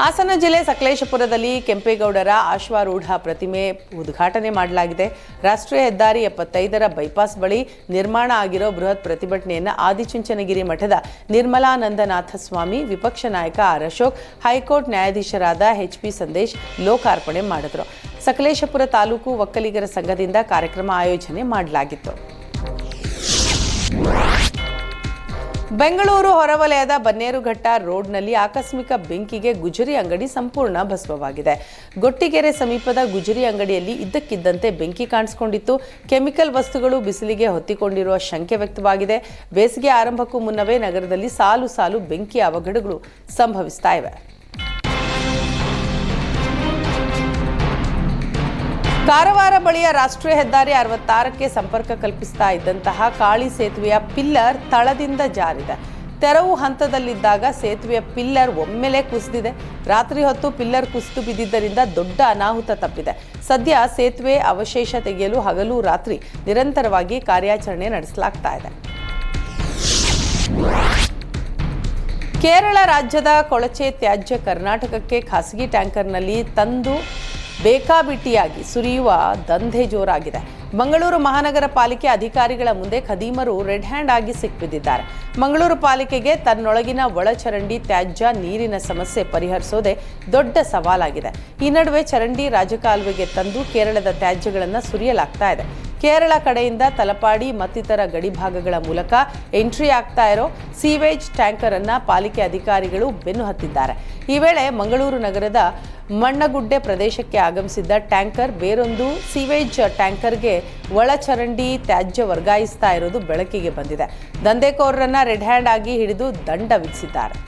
ಹಾಸನ ಜಿಲ್ಲೆ ಸಕಲೇಶಪುರದಲ್ಲಿ ಕೆಂಪೇಗೌಡರ ಆಶ್ವಾರೂಢ ಪ್ರತಿಮೆ ಉದ್ಘಾಟನೆ ಮಾಡಲಾಗಿದೆ. ರಾಷ್ಟ್ರೀಯ ಹೆದ್ದಾರಿ ಎಪ್ಪತ್ತೈದರ ಬೈಪಾಸ್ ಬಳಿ ನಿರ್ಮಾಣ ಆಗಿರೋ ಬೃಹತ್ ಪ್ರತಿಭಟನೆಯನ್ನು ಆದಿಚುಂಚನಗಿರಿ ಮಠದ ನಿರ್ಮಲಾನಂದನಾಥ ಸ್ವಾಮಿ ವಿಪಕ್ಷ ನಾಯಕ ಆರ್ ಅಶೋಕ್, ಹೈಕೋರ್ಟ್ ನ್ಯಾಯಾಧೀಶರಾದ ಎಚ್ ಪಿ ಸಂದೇಶ್ ಲೋಕಾರ್ಪಣೆ ಮಾಡಿದರು. ಸಕಲೇಶಪುರ ತಾಲೂಕು ಒಕ್ಕಲಿಗರ ಸಂಘದಿಂದ ಕಾರ್ಯಕ್ರಮ ಆಯೋಜನೆ ಮಾಡಲಾಗಿತ್ತು. ಬೆಂಗಳೂರು ಹೊರವಲಯದ ಬನ್ನೇರುಘಟ್ಟ ರೋಡ್ನಲ್ಲಿ ಆಕಸ್ಮಿಕ ಬೆಂಕಿಗೆ ಗುಜರಿ ಅಂಗಡಿ ಸಂಪೂರ್ಣ ಭಸ್ಮವಾಗಿದೆ. ಗೊಟ್ಟಿಗೆರೆ ಸಮೀಪದ ಗುಜರಿ ಅಂಗಡಿಯಲ್ಲಿ ಇದ್ದಕ್ಕಿದ್ದಂತೆ ಬೆಂಕಿ ಕಾಣಿಸಿಕೊಂಡಿತ್ತು. ಕೆಮಿಕಲ್ ವಸ್ತುಗಳು ಬಿಸಿಲಿಗೆ ಹೊತ್ತಿಕೊಂಡಿರುವ ಶಂಕೆ ವ್ಯಕ್ತವಾಗಿದೆ. ಬೇಸಿಗೆ ಆರಂಭಕ್ಕೂ ಮುನ್ನವೇ ನಗರದಲ್ಲಿ ಸಾಲು ಸಾಲು ಬೆಂಕಿ ಅವಘಡಗಳು ಸಂಭವಿಸ್ತಾ ಇವೆ. ಕಾರವಾರ ಬಳಿಯ ರಾಷ್ಟ್ರೀಯ ಹೆದ್ದಾರಿ ಅರವತ್ತಾರಕ್ಕೆ ಸಂಪರ್ಕ ಕಲ್ಪಿಸ್ತಾ ಇದ್ದಂತಹ ಕಾಳಿ ಸೇತುವೆಯ ಪಿಲ್ಲರ್ ತಳದಿಂದ ಜಾರಿದೆ. ತೆರವು ಹಂತದಲ್ಲಿದ್ದಾಗ ಸೇತುವೆಯ ಪಿಲ್ಲರ್ ಒಮ್ಮೆಲೆ ಕುಸಿದಿದೆ. ರಾತ್ರಿ ಹೊತ್ತು ಪಿಲ್ಲರ್ ಕುಸಿದು ಬಿದ್ದಿದ್ದರಿಂದ ದೊಡ್ಡ ಅನಾಹುತ ತಪ್ಪಿದೆ. ಸದ್ಯ ಸೇತುವೆ ಅವಶೇಷ ತೆಗೆಯಲು ಹಗಲು ರಾತ್ರಿ ನಿರಂತರವಾಗಿ ಕಾರ್ಯಾಚರಣೆ ನಡೆಸಲಾಗ್ತಾ ಇದೆ. ಕೇರಳ ರಾಜ್ಯದ ಕೊಳಚೆ ತ್ಯಾಜ್ಯ ಕರ್ನಾಟಕಕ್ಕೆ ಖಾಸಗಿ ಟ್ಯಾಂಕರ್ನಲ್ಲಿ ತಂದು ಬೇಕಾಬಿಟ್ಟಿಯಾಗಿ ಸುರಿಯುವ ದಂಧೆ ಜೋರಾಗಿದೆ. ಮಂಗಳೂರು ಮಹಾನಗರ ಪಾಲಿಕೆ ಅಧಿಕಾರಿಗಳ ಮುಂದೆ ಖದೀಮರು ರೆಡ್ ಹ್ಯಾಂಡ್ ಆಗಿ ಸಿಕ್ಕಿಬಿದ್ದಿದ್ದಾರೆ ಮಂಗಳೂರು ಪಾಲಿಕೆಗೆ ತನ್ನೊಳಗಿನ ಒಳಚರಂಡಿ ತ್ಯಾಜ್ಯ, ನೀರಿನ ಸಮಸ್ಯೆ ಪರಿಹರಿಸೋದೇ ದೊಡ್ಡ ಸವಾಲಾಗಿದೆ. ಈ ನಡುವೆ ಚರಂಡಿ ರಾಜಕಾಲುವೆಗೆ ತಂದು ಕೇರಳದ ತ್ಯಾಜ್ಯಗಳನ್ನು ಸುರಿಯಲಾಗ್ತಾ ಇದೆ. ಕೇರಳ ಕಡೆಯಿಂದ ತಲಪಾಡಿ ಮತ್ತಿತರ ಗಡಿಭಾಗಗಳ ಮೂಲಕ ಎಂಟ್ರಿ ಆಗ್ತಾ ಇರೋ ಸೀವೇಜ್ ಟ್ಯಾಂಕರ್ ಅನ್ನ ಪಾಲಿಕೆ ಅಧಿಕಾರಿಗಳು ಬೆನ್ನು ಹತ್ತಿದ್ದಾರೆ. ಈ ವೇಳೆ ಮಂಗಳೂರು ನಗರದ ಮಣ್ಣಗುಡ್ಡೆ ಪ್ರದೇಶಕ್ಕೆ ಆಗಮಿಸಿದ್ದ ಟ್ಯಾಂಕರ್ ಬೇರೊಂದು ಸೀವೇಜ್ ಟ್ಯಾಂಕರ್ಗೆ ಒಳಚರಂಡಿ ತ್ಯಾಜ್ಯ ವರ್ಗಾಯಿಸ್ತಾ ಇರೋದು ಬೆಳಕಿಗೆ ಬಂದಿದೆ. ದಂಧೆಕೋರರನ್ನ ರೆಡ್ ಹ್ಯಾಂಡ್ ಆಗಿ ಹಿಡಿದು ದಂಡ ವಿಧಿಸಿದ್ದಾರೆ.